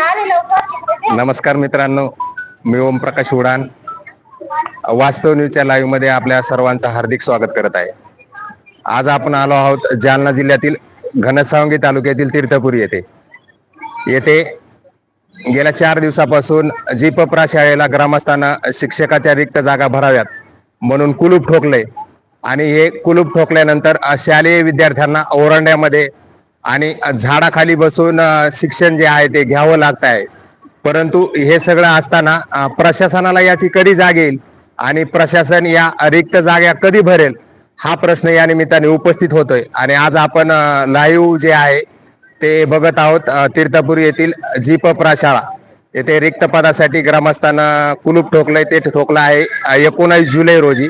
नमस्कार मित्रांनो मी ओमप्रकाश उडान. वास्तव न्यूजच्या लाईव्हमध्ये आपल्या सर्वांचं हार्दिक स्वागत करत आहे. आज आपण आलो आहोत जालना जिल्ह्यातील घनसावंगी तालुक्यातील तीर्थपुरी येथे. येथे गेल्या चार दिवसापासून जीपप्रा शाळेला ग्रामस्थांना शिक्षकाच्या रिक्त जागा भराव्यात म्हणून कुलूप ठोकले. आणि हे कुलूप ठोकल्यानंतर शालेय विद्यार्थ्यांना ओरंड्यामध्ये आणि झाडाखाली बसून शिक्षण जे आहे ते घ्यावं लागत आहे परंतु हे सगळं असताना प्रशासनाला याची कधी जाग येईल आणि प्रशासन या रिक्त जागा कधी भरेल हा प्रश्न या निमित्ताने उपस्थित होतोय. आणि आज आपण लाईव्ह जे आहे ते बघत आहोत तीर्थपूर तीर्थपुरी येथील जीप प्राशाळा. येथे रिक्त पदासाठी ग्रामस्थांना कुलूप ठोकलंय ते ठोकलं आहे एकोणावीस जुलै रोजी.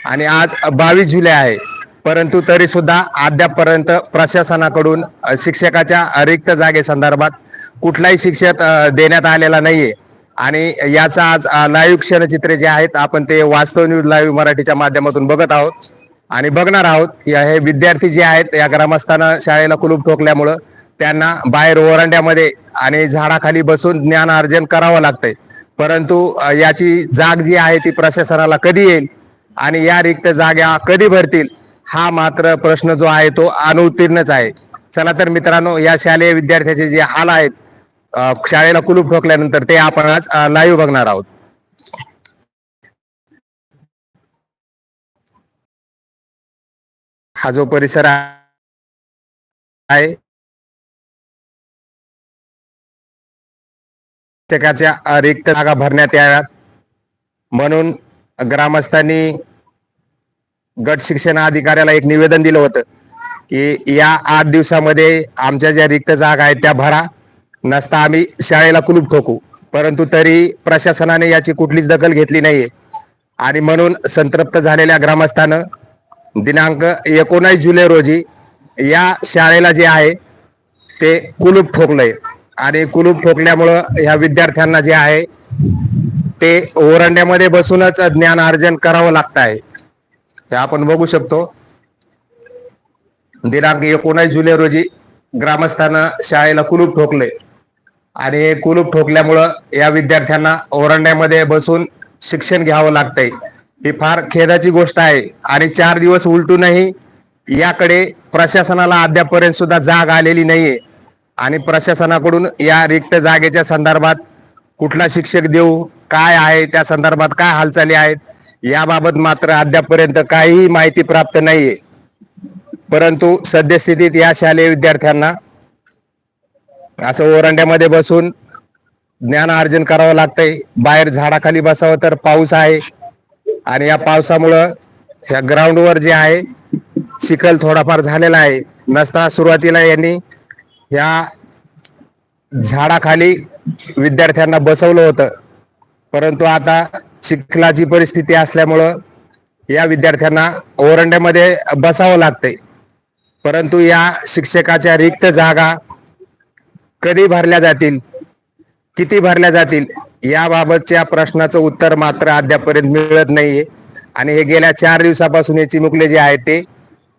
आणि आज बावीस जुलै आहे. परंतु तरी सुद्धा अद्यापपर्यंत प्रशासनाकडून शिक्षकाच्या रिक्त जागेसंदर्भात कुठलाही शिक्षक देण्यात आलेला नाहीये. आणि याचा आज लाईव्ह क्षणचित्रे जे आहेत आपण ते वास्तव न्यूज लाईव्ह मराठीच्या माध्यमातून बघत आहोत. आणि बघणार आहोत की हे विद्यार्थी जे आहेत या ग्रामस्थानं शाळेला कुलूप ठोकल्यामुळं त्यांना बाहेर ओरंड्यामध्ये आणि झाडाखाली बसून ज्ञान अर्जन करावं लागतंय. परंतु याची जाग जी आहे ती प्रशासनाला कधी येईल? आणि या रिक्त जागा कधी भरतील? हा मात्र प्रश्न जो आहे तो अनुत्तीर्णच आहे. चला तर मित्रांनो या शालेय विद्यार्थ्याचे जे हाल आहेत शाळेला कुलूप ठोकल्यानंतर ते आपण आज लाईव्ह बघणार आहोत. हा जो परिसर आहे रिक्त जागा भरण्यात याव्यात. म्हणून ग्रामस्थांनी गट शिक्षण अधिकाऱ्याला एक निवेदन दिलं होतं की या आठ दिवसामध्ये आमच्या ज्या रिक्त जागा आहेत त्या भरा नसता आम्ही शाळेला कुलूप ठोकू. परंतु तरी प्रशासनाने याची कुठलीच दखल घेतली नाहीये. आणि म्हणून संतृप्त झालेल्या ग्रामस्थानं दिनांक एकोणीस जुलै रोजी या शाळेला जे आहे ते कुलूप ठोकलंय. आणि कुलूप ठोकल्यामुळं ह्या विद्यार्थ्यांना जे आहे ते ओरंड्यामध्ये बसूनच ज्ञान अर्जन करावं लागत आहे हे आपण बघू शकतो. दिनांक एकोणावीस जुलै रोजी ग्रामस्थांना शाळेला कुलूप ठोकले. आणि कुलूप ठोकल्यामुळं या विद्यार्थ्यांना ओरंड्यामध्ये बसून शिक्षण घ्यावं लागतंय. ही फार खेदाची गोष्ट आहे. आणि चार दिवस उलटूनही याकडे प्रशासनाला अद्यापपर्यंत सुद्धा जाग आलेली नाहीये. आणि प्रशासनाकडून या रिक्त जागेच्या संदर्भात कुठला शिक्षक देऊ काय आहे त्या संदर्भात काय हालचाली आहेत याबाबत मात्र अद्यापपर्यंत काहीही माहिती प्राप्त नाहीये. परंतु सद्यस्थितीत या शालेय विद्यार्थ्यांना असं ओरंड्यामध्ये बसून ज्ञान अर्जन करावं लागतंय. बाहेर झाडाखाली बसावं तर पाऊस आहे. आणि या पावसामुळं ह्या ग्राउंडवर जे आहे चिखल थोडाफार झालेला आहे. नसता सुरुवातीला यांनी ह्या झाडाखाली विद्यार्थ्यांना बसवलं होतं. परंतु आता चिखलाची परिस्थिती असल्यामुळं या विद्यार्थ्यांना ओरंड्यामध्ये बसावं लागतंय. परंतु या शिक्षकाच्या रिक्त जागा कधी भरल्या जातील? किती भरल्या जातील? याबाबतच्या प्रश्नाचं उत्तर मात्र अद्यापर्यंत मिळत नाहीये. आणि हे गेल्या चार दिवसापासून हे चिमुकले जे आहेत ते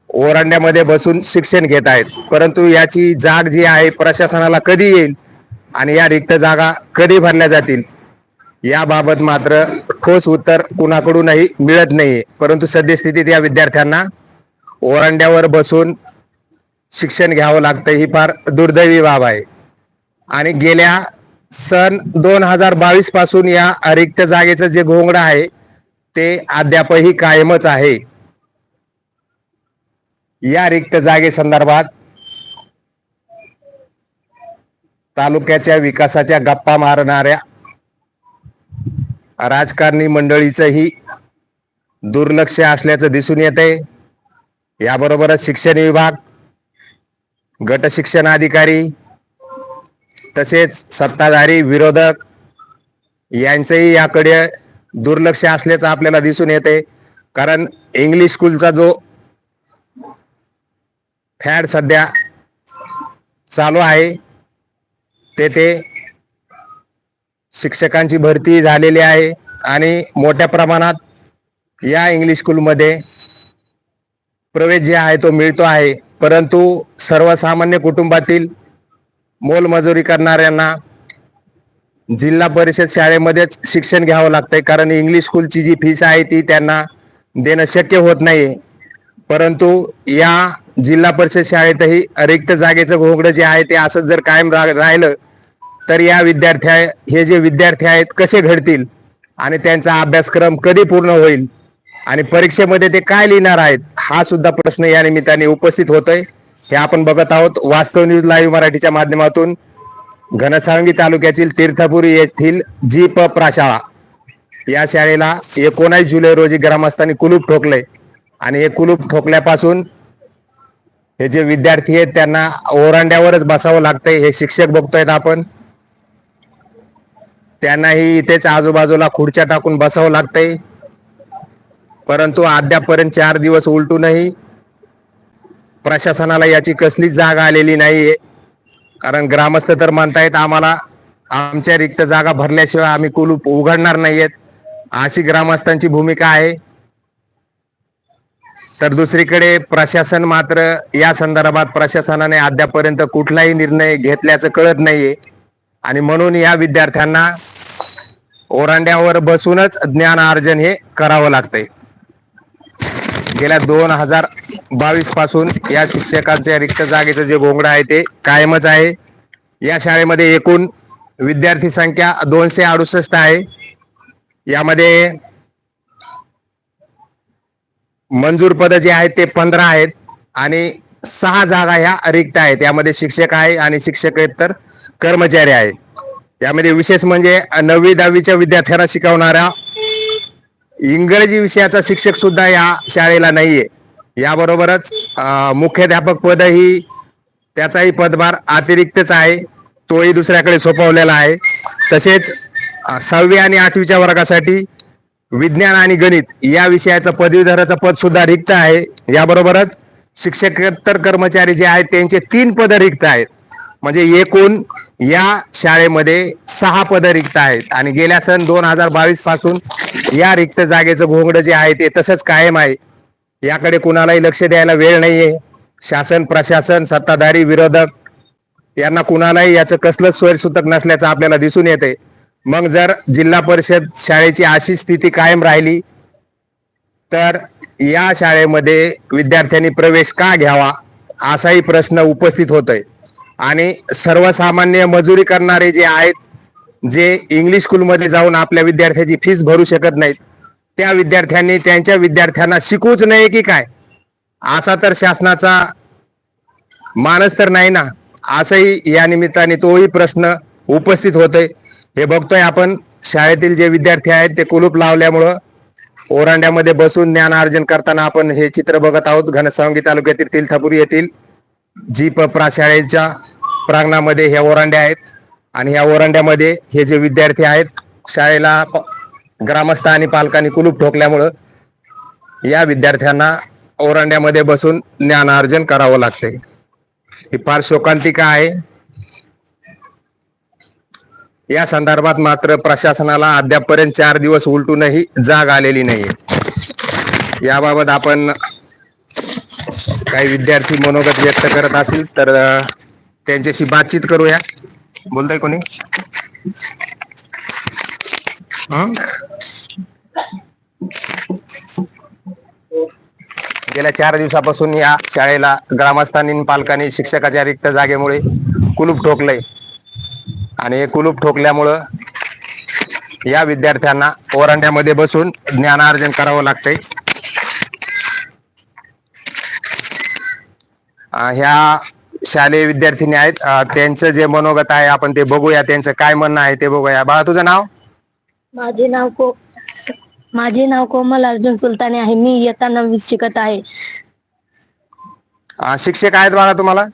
ओरंड्यामध्ये बसून शिक्षण घेत आहेत. परंतु याची जाग जी आहे प्रशासनाला कधी येईल? आणि या रिक्त जागा कधी भरल्या जातील? याबाबत मात्र ठोस उत्तर कुणाकडूनही मिळत नाहीये. परंतु सद्यस्थितीत या विद्यार्थ्यांना ओरंड्यावर बसून शिक्षण घ्यावं लागतं ही फार दुर्दैवी बाब आहे. आणि गेल्या सन दोन हजार बावीसपासून या रिक्त जागेचं जे घोंगड आहे ते अद्यापही कायमच आहे. या रिक्त जागेसंदर्भात तालुक्याच्या विकासाच्या गप्पा मारणाऱ्या राजकारणी मंडळीचंही दुर्लक्ष असल्याचं दिसून येते याबरोबरच शिक्षण विभाग गट शिक्षण अधिकारी तसेच सत्ताधारी विरोधक यांचंही याकडे दुर्लक्ष असल्याचं आपल्याला दिसून येते कारण इंग्लिश स्कूलचा जो फॅड सध्या चालू आहे तेथे शिक्षकांची भरती झालेली आहे आणि मोठ्या प्रमाणात या इंग्लिश स्कूलमध्ये प्रवेश जे आहे तो मिळतो आहे. परंतु सर्वसामान्य कुटुंबातील मोलमजुरी करणाऱ्यांना जिल्हा परिषद शाळेमध्येच शिक्षण घ्यावं लागतंय. कारण इंग्लिश स्कूलची जी फीस आहे ती त्यांना देणं शक्य होत नाही परंतु या जिल्हा परिषद शाळेतही रिक्त जागेचं घोंगडं जे आहे ते असं जर कायम रा राहिलं तर या विद्यार्थ्या हे जे विद्यार्थी आहेत कसे घडतील? आणि त्यांचा अभ्यासक्रम कधी पूर्ण होईल? आणि परीक्षेमध्ये ते काय लिहिणार आहेत? हा सुद्धा प्रश्न या निमित्ताने उपस्थित होतोय. हे आपण बघत आहोत. वास्तव न्यूज लाईव्ह मराठीच्या माध्यमातून घनसावंगी तालुक्यातील तीर्थपुरी येथील जी प प्राशाळा. या शाळेला एकोणास जुलै रोजी ग्रामस्थांनी कुलूप ठोकले. आणि हे कुलूप ठोकल्यापासून हे जे विद्यार्थी आहेत त्यांना ओरांड्यावरच बसावं लागतंय. हे शिक्षक बघतोयत आपण. त्यांनाही इथेच आजूबाजूला खुर्च्या टाकून बसावं लागतंय. परंतु अद्यापपर्यंत चार दिवस उलटूनही प्रशासनाला याची कसलीच जागा आलेली नाहीये. कारण ग्रामस्थ तर म्हणतायत आम्हाला आमच्या रिक्त जागा भरल्याशिवाय आम्ही कुलूप उघडणार नाहीयेत. अशी ग्रामस्थांची भूमिका आहे. तर दुसरीकडे प्रशासन मात्र या संदर्भात प्रशासनाने अद्यापर्यंत कुठलाही निर्णय घेतल्याचं कळत नाहीये. आणि म्हणून या विद्यार्थ्यांना ओरांड्यावर बसूनच ज्ञान अर्जन हे करावं लागतंय. गेल्या दोन हजार बावीसपासून या शिक्षकांच्या रिक्त जागेचं जे भोंगड आहे ते कायमच आहे. या शाळेमध्ये एकूण विद्यार्थी संख्या दोनशे अडुसष्ट आहे. यामध्ये मंजूर पद जे आहेत ते पंधरा आहेत आणि सहा जागा ह्या रिक्त आहेत. यामध्ये शिक्षक आहे आणि शिक्षकेतर कर्मचारी आहेत यामध्ये विशेष म्हणजे नववी दहावीच्या विद्यार्थ्यांना शिकवणाऱ्या इंग्रजी विषयाचा शिक्षक सुद्धा या शाळेला नाहीये. याबरोबरच मुख्याध्यापक पद ही त्याचाही पदभार अतिरिक्तच आहे. तोही दुसऱ्याकडे सोपवलेला आहे. तसेच सहावी आणि आठवीच्या वर्गासाठी विज्ञान आणि गणित या विषयाचं पदवीधराचं पद सुद्धा रिक्त आहे. याबरोबरच शिक्षकोत्तर कर्मचारी जे आहेत त्यांचे तीन पद रिक्त आहेत. म्हणजे एकूण या शाळेमध्ये सहा पद रिक्त आहेत. आणि गेल्या सन दोन हजार बावीसपासून या रिक्त जागेचं घोंगडं जे आहे ते तसंच कायम आहे. याकडे कुणालाही लक्ष द्यायला वेळ नाहीये. शासन प्रशासन सत्ताधारी विरोधक यांना कुणालाही याचं कसलंच सोयसूतक नसल्याचं आपल्याला दिसून येते. मग जर जिल्हा परिषद शाळेची अशी स्थिती कायम राहिली तर या शाळेमध्ये विद्यार्थ्यांनी प्रवेश का घ्यावा असाही प्रश्न उपस्थित होतोय. आणि सर्वसामान्य मजुरी करणारे जे आहेत जे इंग्लिश स्कूलमध्ये जाऊन आपल्या विद्यार्थ्याची फीस भरू शकत नाहीत त्या विद्यार्थ्यांनी त्यांच्या विद्यार्थ्यांना शिकूच नये की काय? असा तर शासनाचा मानस तर नाही ना. असंही या निमित्ताने तोही प्रश्न उपस्थित होतोय. हे बघतोय आपण शाळेतील जे विद्यार्थी आहेत ते कुलूप लावल्यामुळं ओरांड्यामध्ये बसून ज्ञानार्जन करताना आपण हे चित्र बघत आहोत. घनसावंगी तालुक्यातील तिलठापुरी येथील जी प शाळेच्या प्रांगणामध्ये ह्या ओरांड्या आहेत. आणि ह्या ओरांड्यामध्ये हे जे विद्यार्थी आहेत शाळेला ग्रामस्थ आणि पालकांनी कुलूप ठोकल्यामुळं या विद्यार्थ्यांना ओरांड्यामध्ये बसून ज्ञानार्जन करावं लागते ही फार शोकांतिका आहे. या संदर्भात मात्र प्रशासनाला अद्यापपर्यंत चार दिवस उलटूनही जाग आलेली नाही याबाबत आपण काही विद्यार्थी मनोगत व्यक्त करत असतील तर त्यांच्याशी बातचीत करूया. बोलताय कोणी? गेल्या चार दिवसापासून या शाळेला ग्रामस्थांनी पालकांनी शिक्षकाच्या रिक्त जागेमुळे कुलूप ठोकलंय. आणि हे कुलूप ठोकल्यामुळं या विद्यार्थ्यांना ओरांड्यामध्ये बसून ज्ञानार्जन करावं लागतंय. ह्या शालेय विद्यार्थिनी आहेत. त्यांचं जे मनोगत आहे आपण ते बघूया. त्यांचं काय म्हणणं आहे ते बघूया. बाळा तुझं नाव? माझे नाव को माझे नाव कोमल अर्जुन सुलताने आहे. मी इयत्ता नववी शिकत आहे. अं, शिक्षक आहेत बाळा तुम्हाला?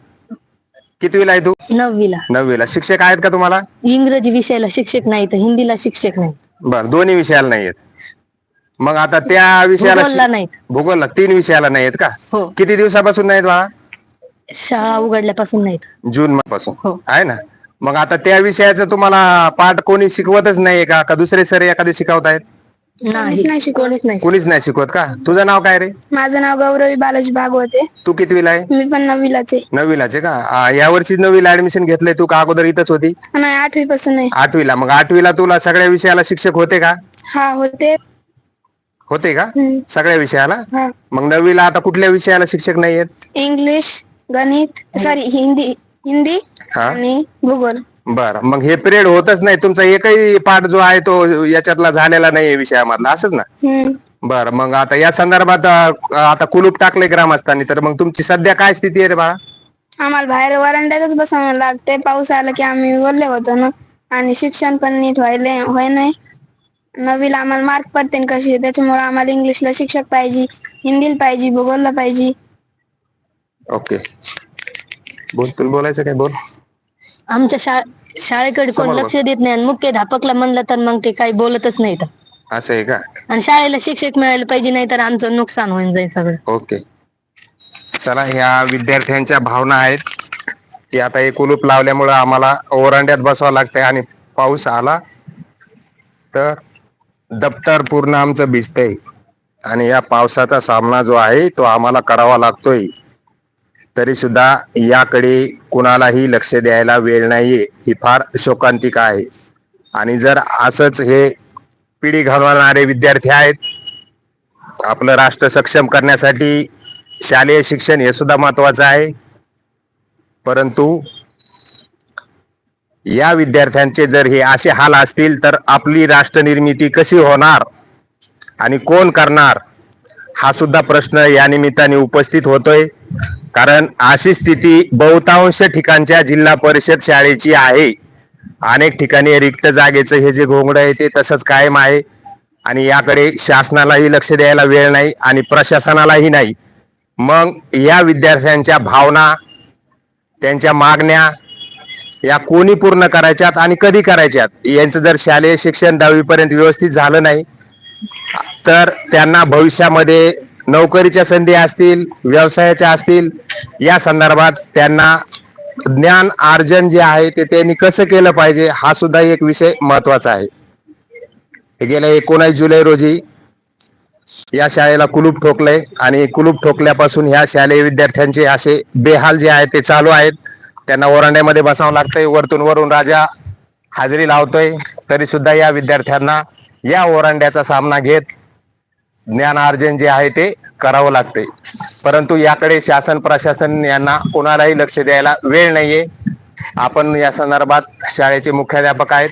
कितवीला आहे तू? नववीला. नववीला. शिक्षक आहेत का तुम्हाला? इंग्रजी विषयाला शिक्षक नाही तर हिंदीला शिक्षक नाही. बर दोन्ही विषयाला नाही आहेत. मग आता त्या विषयाला भूगोलला नाहीत. भूगोलला तीन विषयाला नाही आहेत का? हो. किती दिवसापासून नाहीत बाळा? शाळा उघडल्यापासून नाहीत. जून पासून. हो. आहे ना? मग आता त्या विषयाचं तुम्हाला पाठ कोणी शिकवतच नाहीये का? का दुसरे सर एखादे शिकवतायत? नाही नाही शिकवत. कोणीच नाही कुणीच नाही शिकवत का? तुझं नाव काय रे? माझं नाव गौरवी बालाजी भागवते. तू कितवीला आहे? मी पण नववीलाच. आहे नववीलाच आहे का? आ, या वर्षी नववीला ऍडमिशन घेतलंय तू का अगोदर इथंच होती? नाही आठवी पासून आहे आठवीला. मग आठवीला तुला सगळ्या विषयाला शिक्षक होते का? हा होते. होते का? हम्म. सगळ्या विषयाला? हा. मग नववीला आता कुठल्या विषयाला शिक्षक नाही आहेत इंग्लिश गणित सॉरी हिंदी हिंदी हा? आणि भूगोल. बर मग हे पिरियड होतच नाही तुमचा एकही पाठ जो आहे तो याच्यातला झालेला नाही विषयामधला असंच ना? हम्म. बर मग आता या संदर्भात अ, आता कुलूप टाकले ग्रामस्थांनी तर मग तुमची सध्या काय स्थिती आहे रे बाळा? आम्हाला बाहेर वरांड्यातच बसावं लागते पाऊस आला की आम्ही ओरले होतो ना. आणि शिक्षण पण नीट व्हायले व्हाय नाही. नवीला आम्हाला मार्क पडते कशी त्याच्यामुळे आम्हाला इंग्लिशला शिक्षक पाहिजे हिंदीला पाहिजे भूगोलला पाहिजे. ओके. बोल तुला बोलायचं काय? बोल. आमच्या शा शाळेकडे कोण समोर. लक्ष देत नाही आणि मुख्याध्यापकला म्हणलं तर मग ते काही बोलतच नाहीत. असं आहे का? आणि शाळेला शिक्षक मिळायला पाहिजे नाही तर आमचं नुकसान होऊन जाईल सगळं. ओके. चला ह्या विद्यार्थ्यांच्या भावना आहेत. की आता हे कुलूप लावल्यामुळं आम्हाला ओरांड्यात बसावं लागतंय आणि पाऊस आला तर दप्तर पूर्ण आमचं भिजतंय. आणि या पावसाचा सामना जो आहे तो आम्हाला करावा लागतोय. तरी सुद्धा याकडे कुणालाही लक्ष द्यायला वेळ नाहीये. ही फार शोकांतिका आहे. आणि जर असंच हे पिढी घालवणारे विद्यार्थी आहेत आपलं राष्ट्र सक्षम करण्यासाठी शालेय शिक्षण हे सुद्धा महत्वाचं आहे. परंतु या विद्यार्थ्यांचे जर हे असे हाल असतील तर आपली राष्ट्र निर्मिती कशी होणार आणि कोण करणार हा सुद्धा प्रश्न या निमित्ताने उपस्थित होतोय. कारण अशी स्थिती बहुतांश ठिकाणच्या जिल्हा परिषद शाळेची आहे. अनेक ठिकाणी रिक्त जागेचं हे जे घोंगड आहे ते तसंच कायम आहे. आणि याकडे शासनालाही लक्ष द्यायला वेळ नाही आणि प्रशासनालाही नाही. मग या विद्यार्थ्यांच्या भावना त्यांच्या मागण्या या कोणी पूर्ण करायच्यात आणि कधी करायच्यात यांचं जर शालेय शिक्षण दहावीपर्यंत व्यवस्थित झालं नाही तर त्यांना भविष्यामध्ये नोकरीच्या संधी असतील व्यवसायाच्या असतील या संदर्भात त्यांना ज्ञान अर्जन जे आहे ते त्यांनी कसं केलं पाहिजे हा सुद्धा एक विषय महत्त्वाचा आहे. गेल्या एकोणावीस जुलै रोजी या शाळेला कुलूप ठोकलंय आणि कुलूप ठोकल्यापासून ह्या शालेय विद्यार्थ्यांचे असे बेहाल जे आहेत ते चालू आहेत. त्यांना ओरांड्यामध्ये बसावं लागतंय वरतून वरून राजा हजेरी लावतोय तरी सुद्धा या विद्यार्थ्यांना या ओरांड्याचा सामना घेत ज्ञानार्जन जे आहे ते करावं लागतंय. परंतु याकडे शासन प्रशासन यांना कोणालाही लक्ष द्यायला वेळ नाहीये. आपण या संदर्भात शाळेचे मुख्याध्यापक आहेत.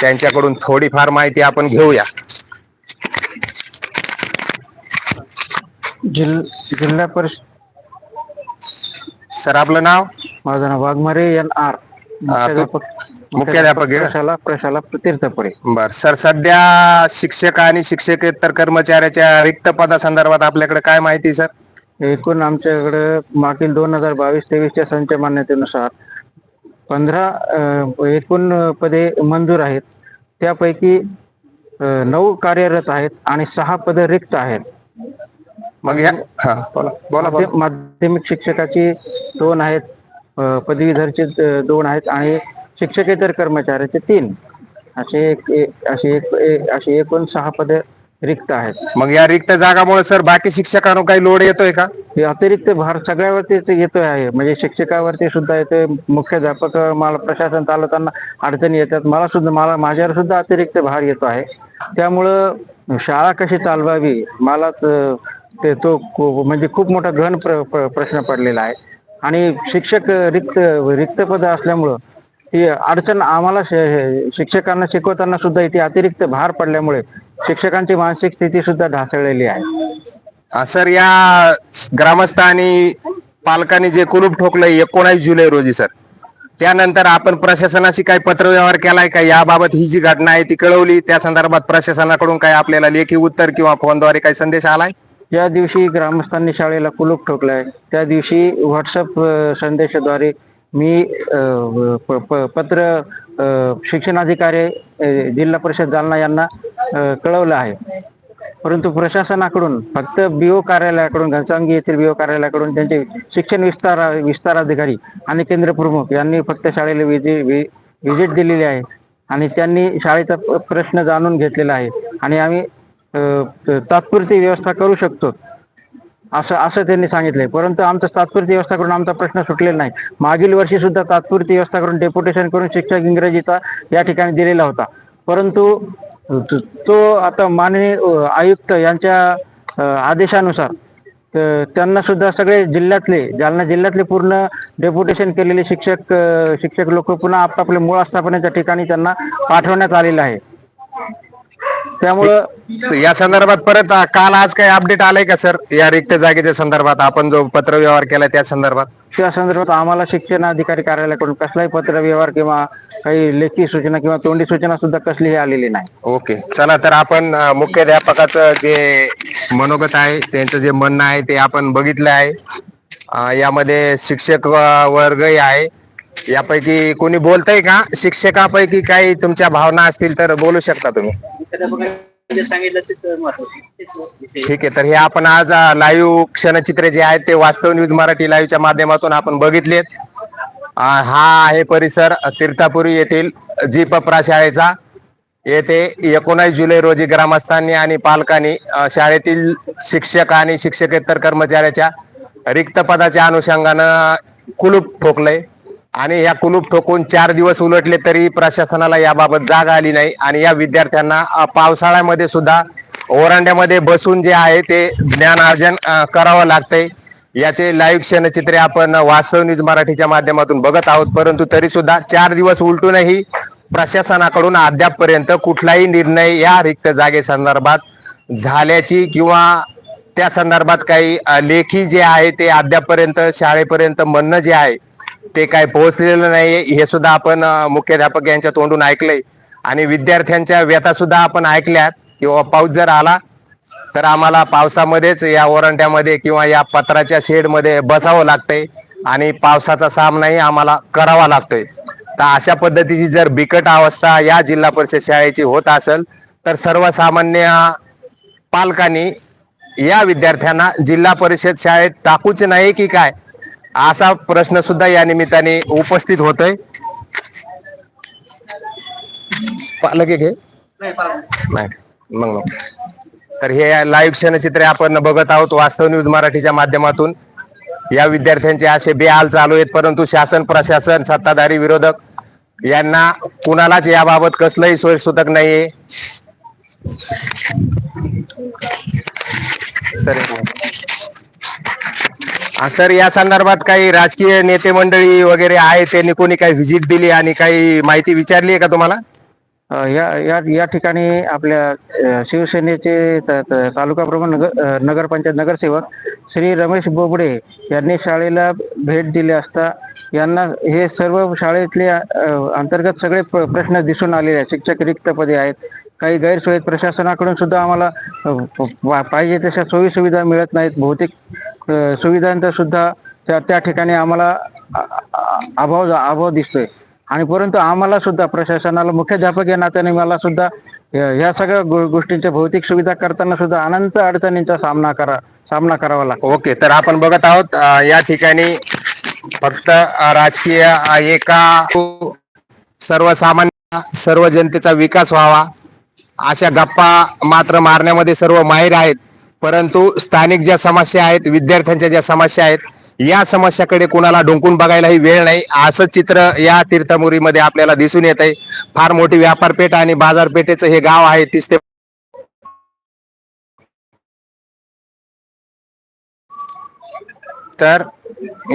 त्यांच्याकडून थोडीफार माहिती आपण घेऊया. जिल जिल्हा परिषद सर आपलं नाव? माझं नाव वाघमारे एन आर. मुख्याध्यापक मुख्याध्यापक आहे का? प्रशाला बर सर सध्या शिक्षक आणि शिक्षकेतर कर्मचाऱ्याच्या रिक्त पदासंदर्भात आपल्याकडे काय माहिती सर? एकूण आमच्याकडे मागील दोन हजार बावीस तेवीसच्या संच मान्यतेनुसार पंधरा अं, एकूण पदे मंजूर आहेत. त्यापैकी अं, नऊ कार्यरत आहेत आणि सहा पदे रिक्त आहेत. मग या हा बोला बोला बोला. माध्य- माध्यमिक शिक्षकाची दोन आहेत अं, पदवीधरचे दोन आहेत आणि शिक्षकेतर कर्मचाऱ्याचे तीन. असे एक असे एक एक- असे एकूण सहा पदे रिक्त आहेत. मग या रिक्त जागामुळे सर बाकी शिक्षकांना काही लोड येतोय का? हे अतिरिक्त भार सगळ्यावरतीच येतोय आहे. म्हणजे शिक्षकावरती सुद्धा येतोय. मुख्याध्यापक मला प्रशासन चालवताना अडचणी येतात. मला सुद्धा मला माझ्यावर सुद्धा अतिरिक्त भार येतो आहे. त्यामुळं शाळा कशी चालवावी? मलाच ते तो म्हणजे खूप मोठा प्र, प्रश्न पडलेला आहे. आणि शिक्षक रिक्त रिक्त पद असल्यामुळं ती अडचण आम्हाला शिक्षकांना शिकवताना सुद्धा इथे अतिरिक्त भार पडल्यामुळे शिक्षकांची मानसिक स्थिती सुद्धा ढासळलेली आहे. हा, सर या ग्रामस्थ आणि पालकांनी जे कुलूप ठोकलंय एकोणावीस जुलै रोजी सर त्यानंतर आपण प्रशासनाशी काही पत्रव्यवहार केलाय का? याबाबत ही जी घटना आहे ती कळवली. त्या संदर्भात प्रशासनाकडून काय आपल्याला लेखी उत्तर किंवा फोनद्वारे काही संदेश आलाय? ज्या दिवशी ग्रामस्थांनी शाळेला कुलूप ठोकलाय. त्या दिवशी व्हॉट्सअप संदेशाद्वारे मी प- प- पत्र शिक्षणाधिकारी जिल्हा परिषद जालना यांना कळवलं आहे. परंतु प्रशासनाकडून फक्त बीओ कार्यालयाकडून घनसावंगी येथील बीओ कार्यालयाकडून त्यांचे शिक्षण विस्तार विस्तार अधिकारी आणि केंद्र प्रमुख यांनी फक्त शाळेला विजि- वि- व्हिजिट दिलेली आहे आणि त्यांनी शाळेचा प्रश्न जाणून घेतलेला आहे. आणि आम्ही तात्पुरती व्यवस्था करू शकतो. असं असं त्यांनी सांगितलंय. परंतु आमचं तात्पुरती व्यवस्था करून आमचा प्रश्न सुटलेला नाही. मागील वर्षी सुद्धा तात्पुरती व्यवस्था करून डेप्युटेशन करून शिक्षक इंग्रजीचा या ठिकाणी दिलेला होता. परंतु तो- आता माननीय आयुक्त यांच्या आदेशानुसार त्यांना सुद्धा सगळे जिल्ह्यातले जालना जिल्ह्यातले पूर्ण डेप्युटेशन केलेले शिक्षक शिक्षक लोक पुन्हा आपापल्या मूळ आस्थापनेच्या ठिकाणी त्यांना पाठवण्यात आलेलं आहे. त्यामुळं या संदर्भात परत काल आज काही अपडेट आलंय का सर या रिक्त जागेच्या संदर्भात आपण जो पत्र व्यवहार केला त्या संदर्भात? त्या संदर्भात आम्हाला शिक्षण अधिकारी कार्यालयाकडून कसलाही पत्र व्यवहार किंवा काही लेखी सूचना किंवा तोंडी सूचना सुद्धा कसलीही आलेली नाही. ओके. चला तर आपण अं, मुख्याध्यापकाचं जे मनोगत आहे त्यांचं जे म्हणणं आहे ते आपण बघितलं आहे. अं, यामध्ये शिक्षक व- वर्गही आहे. यापैकी कोणी बोलतंय का? शिक्षकापैकी काही तुमच्या भावना असतील तर बोलू शकता तुम्ही. ठीक आहे तर हे आपण आज लाईव्ह क्षणचित्रे जे आहेत ते वास्तव न्यूज मराठी लाईव्हच्या माध्यमातून आपण बघितलेत. हा आहे परिसर तीर्थापुरी येथील जीपप्रा शाळेचा. येथे एकोणीस जुलै रोजी ग्रामस्थांनी आणि पालकांनी शाळेतील शिक्षक आणि शिक्षकेतर कर्मचाऱ्याच्या रिक्त पदाच्या अनुषंगानं कुलूप ठोकलंय. आणि या कुलूप ठोकून चार दिवस उलटले तरी प्रशासनाला याबाबत जाग आली नाही. आणि या विद्यार्थ्यांना पावसाळ्यामध्ये सुद्धा ओरांड्यामध्ये बसून जे आहे ते ज्ञानार्जन अर्जन करावं लागतंय. याचे लाईव्ह क्षणचित्रे आपण वास्तव न्यूज मराठीच्या माध्यमातून बघत आहोत. परंतु तरी सुद्धा चार दिवस उलटूनही प्रशासनाकडून अद्यापपर्यंत कुठलाही निर्णय या रिक्त जागे संदर्भात झाल्याची किंवा त्या संदर्भात काही लेखी जे आहे ते अद्यापपर्यंत शाळेपर्यंत म्हणणं जे आहे ते काय पोहोचलेलं नाही हे सुद्धा आपण मुख्याध्यापक यांच्या तोंडून ऐकलंय. आणि विद्यार्थ्यांच्या व्यथा सुद्धा आपण ऐकल्यात किंवा पाऊस जर आला तर आम्हाला पावसामध्येच या ओरंट्यामध्ये किंवा या पत्राच्या शेडमध्ये बसावं लागतंय. आणि पावसाचा सामनाही आम्हाला करावा लागतोय. तर अशा पद्धतीची जर बिकट अवस्था या जिल्हा परिषद शाळेची होत असेल तर सर्वसामान्य पालकांनी या विद्यार्थ्यांना जिल्हा परिषद शाळेत टाकूच नाही की काय? असा प्रश्न सुद्धा या निमित्ताने उपस्थित होतोय. पालक एक आहे? नाही मग नको. तर हे लाईव्ह क्षणचित्रे आपण बघत आहोत वास्तव न्यूज मराठीच्या माध्यमातून. या विद्यार्थ्यांचे असे बेहाल चालू आहेत परंतु शासन प्रशासन सत्ताधारी विरोधक यांना कुणालाच याबाबत कसलंही सोयसूतक नाहीये. सर एक सर या संदर्भात काही राजकीय नेते मंडळी वगैरे आहे त्यांनी कोणी काही व्हिजिट दिली आणि काही माहिती विचारली आहे का तुम्हाला? अ, या या या ठिकाणी आपल्या अ, शिवसेनेचे त- त- तालुका प्रमुख नगर नगरपंचायत नगरसेवक श्री रमेश बोबडे यांनी शाळेला भेट दिली असता यांना हे सर्व शाळेतले अ, अंतर्गत सगळे प्र प्रश्न दिसून आलेले आहेत. शिक्षक रिक्त पदे आहेत. काही गैरसोयी आहेत. प्रशासनाकडून सुद्धा आम्हाला अ, प- पा- पाहिजे तशा सोयी सुविधा मिळत नाहीत. बहुतेक सुविधांचा सुद्धा त्या त्या ठिकाणी आम्हाला अभाव अभाव दिसतोय. आणि परंतु आम्हाला सुद्धा प्रशासनाला मुख्याध्यापक या नात्याने मला सुद्धा या सगळ्या गोष्टींच्या भौतिक सुविधा करताना सुद्धा अनंत अडचणींचा सामना करा सामना करावा लागतो. ओके तर आपण बघत आहोत या ठिकाणी फक्त राजकीय एका सर्वसामान्य सर्व जनतेचा विकास व्हावा अशा गप्पा मात्र मारण्यामध्ये सर्व माहीर आहेत. परंतु स्थानिक ज्या समस्या आहेत विद्यार्थ्यांच्या ज्या समस्या आहेत या समस्याकडे कुणाला डोंकून बघायलाही वेळ नाही. असं चित्र या तीर्थमुरीमध्ये आपल्याला दिसून येत आहे फार मोठी व्यापारपेठ आणि बाजारपेठेचं हे गाव आहे तीस ते तर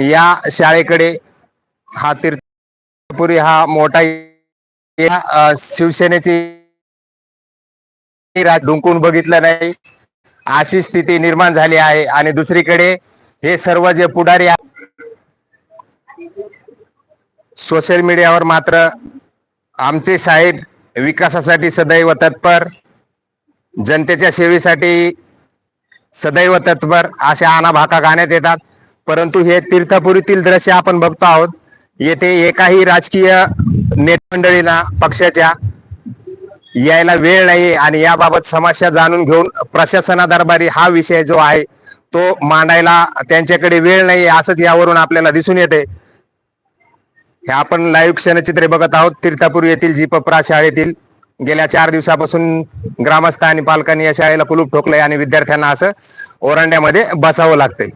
या शाळेकडे हा तीर्थपुरी हा मोठा या शिवसेनेची डुंकून बघितलं नाही. अशी स्थिती निर्माण झाली आहे आणि दुसरीकडे हे सर्व जे पुढारी सोशल मीडियावर मात्र आमचे साहेब विकासासाठी सदैव तत्पर जनतेच्या सेवेसाठी सदैव तत्पर अशा आनाभाका गाण्यात येतात. परंतु हे तीर्थपुरीतील दृश्य आपण बघतो आहोत येथे एकाही राजकीय नेतमंडळीला पक्षाच्या यायला वेळ नाही आणि याबाबत समस्या जाणून घेऊन प्रशासना दरबारी हा विषय जो आहे तो मांडायला त्यांच्याकडे वेळ नाही असंच यावरून आपल्याला दिसून येते. हे आपण लाईव्ह क्षणचित्रे बघत आहोत. तीर्थापूर येथील जीपप्रा शाळेतील गेल्या चार दिवसापासून ग्रामस्थ आणि पालकांनी या शाळेला कुलूप ठोकलंय आणि विद्यार्थ्यांना असं ओरंड्यामध्ये बसावं लागतंय.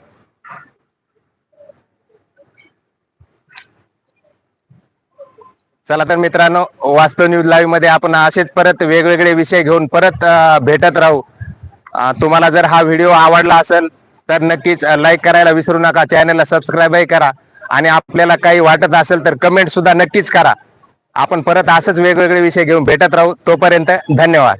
चला तर मित्रांनो वास्तव न्यूज लाईव्हमध्ये आपण असेच परत वेगवेगळे विषय घेऊन परत भेटत राहू. तुम्हाला जर हा व्हिडिओ आवडला असेल तर नक्कीच लाईक करायला विसरू नका. चॅनलला सबस्क्राईबही करा. आणि आपल्याला काही वाटत असेल तर कमेंट सुद्धा नक्कीच करा. आपण परत असंच वेगवेगळे विषय घेऊन भेटत राहू. तोपर्यंत धन्यवाद.